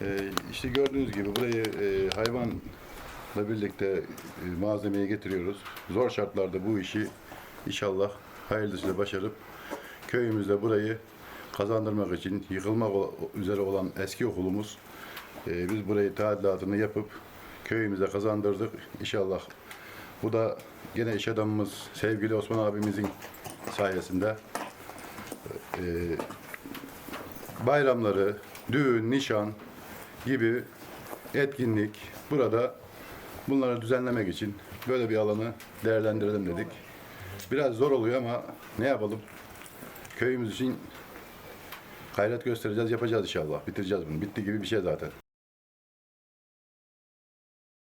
Ee, işte gördüğünüz gibi burayı e, hayvanla birlikte e, malzemeyi getiriyoruz. Zor şartlarda bu işi inşallah hayırlısıyla başarıp köyümüzde burayı kazandırmak için yıkılmak üzere olan eski okulumuz e, biz burayı tadilatını yapıp köyümüze kazandırdık. İnşallah bu da gene iş adamımız sevgili Osman abimizin sayesinde e, bayramları, düğün, nişan gibi etkinlik burada bunları düzenlemek için böyle bir alanı değerlendirelim dedik. Biraz zor oluyor ama ne yapalım? Köyümüz için gayret göstereceğiz, yapacağız inşallah. Bitireceğiz bunu. Bitti gibi bir şey zaten.